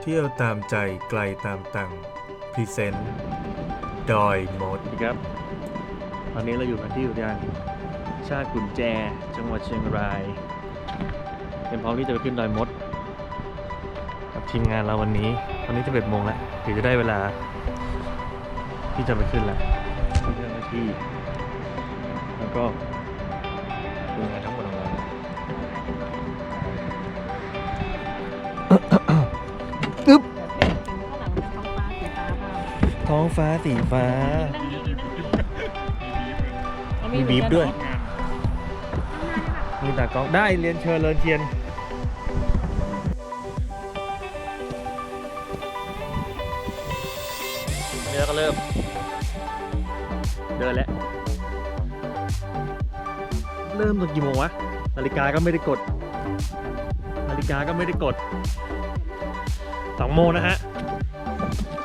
เที่ยวตามใจไกลตามตังพรีเซนต์ดอยมดสวัสดีครับ ตอนนี้เราอยู่กันที่อุทยานชาติกุญแจ จังหวัดเชียงรายเป็นพร้อมที่จะไปขึ้นดอยมด กับทีมงานเราวันนี้ ตอนนี้จะเบ็ดโมงแล้วถึงจะได้เวลา ที่จะไปขึ้นแล้วที่เจ้าหน้าที่ แล้วก็ทีมงานทั้งหมดของเรา ท้องฟ้าสีฟ้า มีบีบด้วย มีตากล้องได้เรียนเชิญเรินเทียนนี่เราก็เริ่ม เดินแล้ว เริ่มตอนกี่โมงวะ นาฬิกาก็ไม่ได้กด นาฬิกาก็ไม่ได้กดสองโมงนะฮะ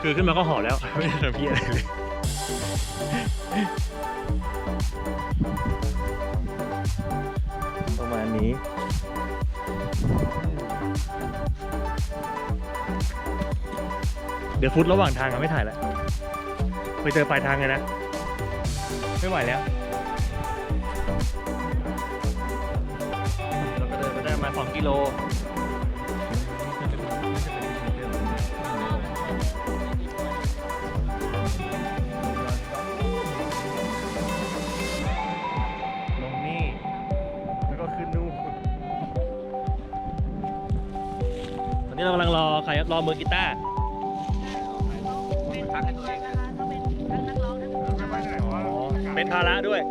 คือขึ้นมาก็หอบแล้ว ไม่ได้ทำเพี้ยอะไรเลยประมาณนี้ เดี๋ยวฟุตระหว่างทางอะไม่ถ่ายแล้วไปเจอปลายทางเลยนะ ไม่ไหวแล้ว เราก็เดินไปได้ประมาณ2กิโลล เรากำลังรอใครครับรอมือกีตาร์อ๋อเป็นภาระด้วย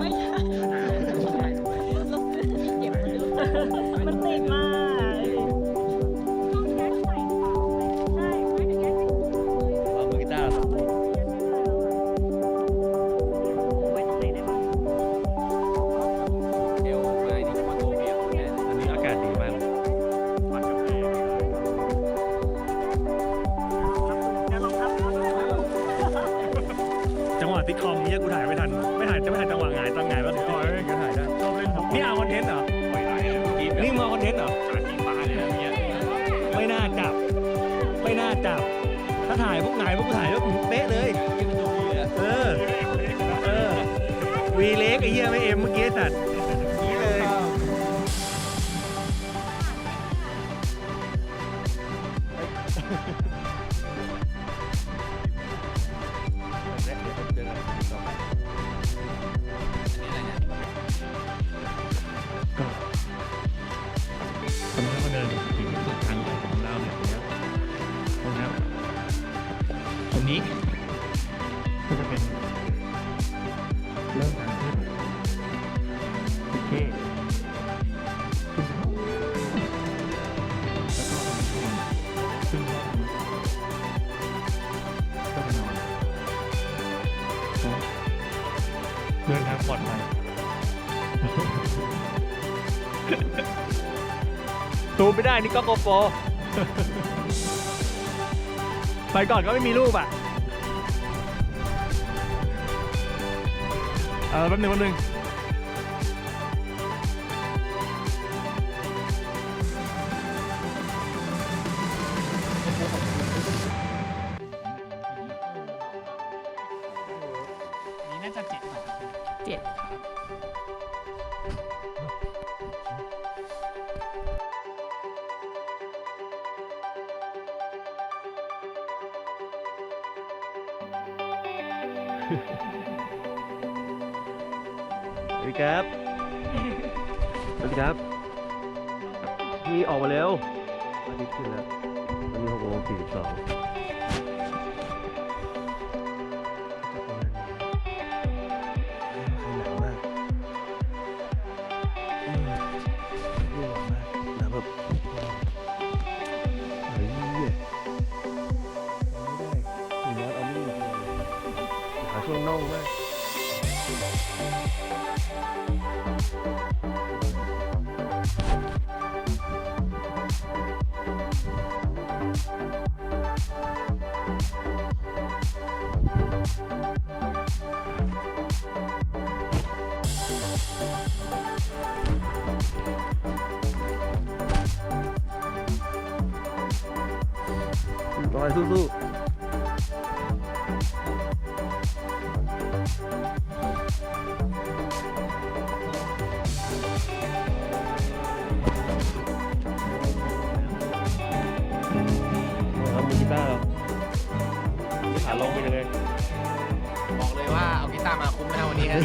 มันติดม ติดคอมเนี่ยกูถ่ายไม่ทัน ไม่ถ่ายจะไม่ถ่ายจังหวะหงายตอนหงายแล้วถึงก็ก็ถ่ายได้นี่เอาคอนเทนต์เหรอนี่มึงเอาคอนเทนต์เหรอไม่น่าจับ ไม่น่าจับ ถ้าถ่ายพวกหงายพวกกูถ่ายแล้วเป๊ะเลยเออเออวีเล็กไอ้เหี้ยไม่เอ็มเมื่อกี้สัตว์ ราเดินถึงสุดทางของเราเนี่ยนะครับตรงนี้ก็จะเป็นเริ่มทางขึ้นโอเคแล้วก็ขึ้นก็ไปนอนเดินทางปลอดภัย ซูมไม่ได้นี่ก็โกโปรไปก่อนก็ไม่มีรูปอะ เออแป๊บหนึงแป๊บหนึงสวัสดี ครับสวัสดีครับ พี่ออกมาเร็วอาทิตย์ขึ้นแล้ววันนี้หกโมงสี่สิบสอง อยสู้ๆเอามือกีตาร์เราขาลงไปเลยบอกเลยว่าเอากีตาร์มาคุ้มแล้ววันนี้ฮะ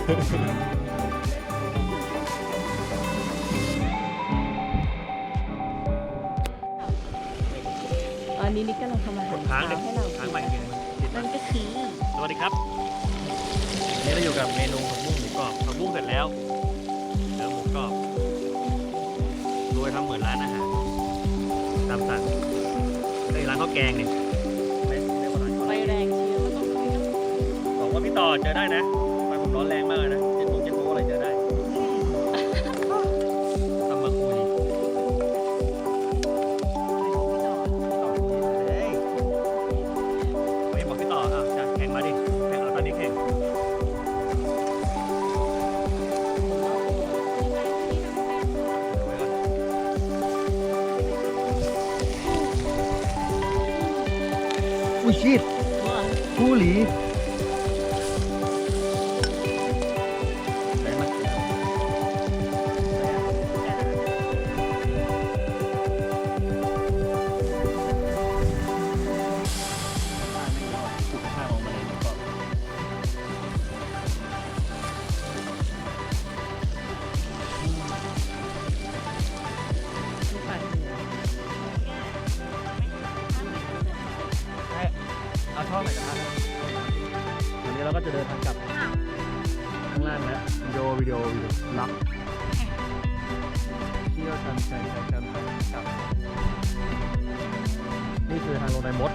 ตอนนี้นิกกำลังทำอาหาร ค้างเช้าดิให้เราค้างใหม่อีกทีหนึงนั่นก็คือ สวัสดีครับวันนี้เราอยู่กับเมนูผักบุ้งหมูกรอบผักบุ้งเสร็จแล้วเหลือหมูกรอบโดยทำเหมือนร้านอาหารตามสั่งไอ้ยร้านข้าวแกงเนี่ยไม่ไม่ว่าร้านข้าวไฟแรงเชียวต้องคุยกันบอกว่าพี่ต่อเจอได้นะไฟผมร้อนแรงมากเลยนะ อุ้ยชีด ก็จะเดินทางกลับข้างล่างแล้ววิดีโอวิดีโอวิดีโอล็อกเที่ยวกันใส่ใส่กันไปกลับ นี่คือทางลงในมด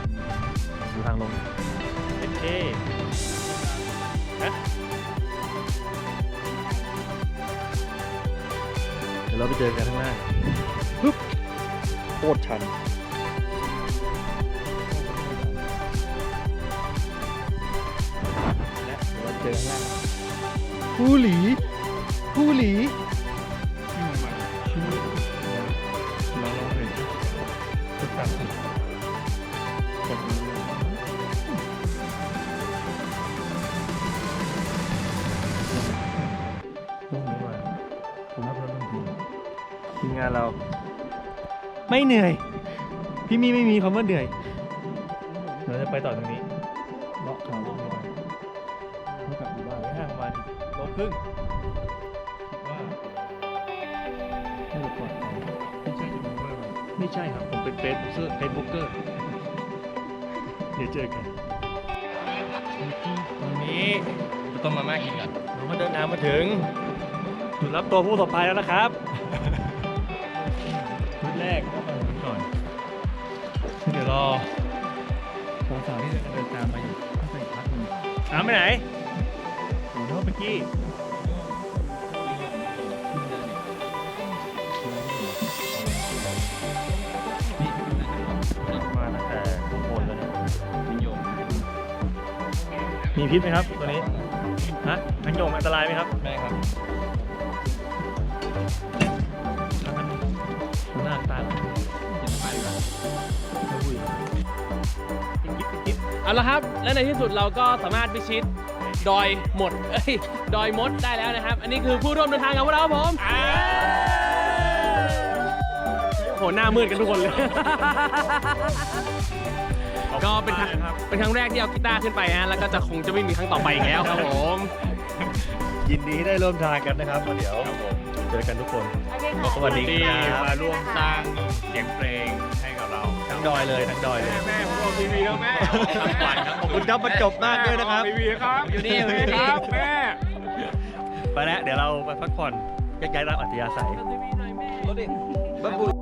ดูทางลงเป็นเคฮะเดี๋ยวเราไปเจอกันข้างล่างปึ๊บโคตรชัน เดี๋ยวเราเจอข้างล่างผู้หลีผู้หลีเราลองเห็นสุดตัดสุดกดมือลงดีกว่าผมรับรถลงทีทีมงานเรา ไม่เหนื่อย พี่มีไม่มีคำว่าเหนื่อย เราจะไปต่อตรงนี้เลาะเขา ครึ่งคิดว่าน่าจะปลอดภัยไม่ใช่ยูทูบเบอร์ไม่ใช่ครับ ผมเป็นเฟซบุ๊กเฟซบุ๊กเกอร์เดี๋ยวเจอกันตอนนี้ต้มมาม่ากินก่อนเราก็เดินทางมาถึงจุดรับตัวผู้ประสบภัยแล้วนะครับจุดแรกก็มาตรงนี้ก่อนเดี๋ยวรอสองสาวที่เดินตามมาอยู่ข้างในพักหนึงตามไปไหนโอ้โห เมื่อกี้มาตั้งแต่ข้างบนแล้วเนี่ยมีพิษไหมครับตัวนี้ฮะทังโยงอันตรายไหมครับได้ครับแล้วมันหน้าตาอุ้ยกิ๊บกิ๊บกิ๊บเอาละครับ และในที่สุดเราก็สามารถพิชิต ดอยหมดเอ้ยดอยมดได้แล้วนะครับ อันนี้คือผู้ร่วมเดินทางกับพวกเราครับผมโหหน้ามืดกันทุกคนเลย ก็เป็นครั้งเป็นครั้งแรกที่เอากีตาร์ขึ้นไปฮะแล้วก็จะคงจะไม่มีครั้งต่อไปอีกแล้วครับผม ยินดีที่ได้ร่วมทางกันนะครับแล้วเดี๋ยวเจอกันทุกคนสวัสดีครับ มาร่วมสร้างเสียงเพลง ดอยเลยทั้งดอยเลยแม่ผมออกทีวีแล้วแม่ทั้งวันครับขอบคุณครับประจบมากด้วยนะครับทีวีครับอยู่นี่อยู่นี่ ครับแม่ไปแล้วเดี๋ยวเราไปพักผ่อนแยกย้ายตามอัธยาศัยทีวีหน่อยแม่บ้าบุ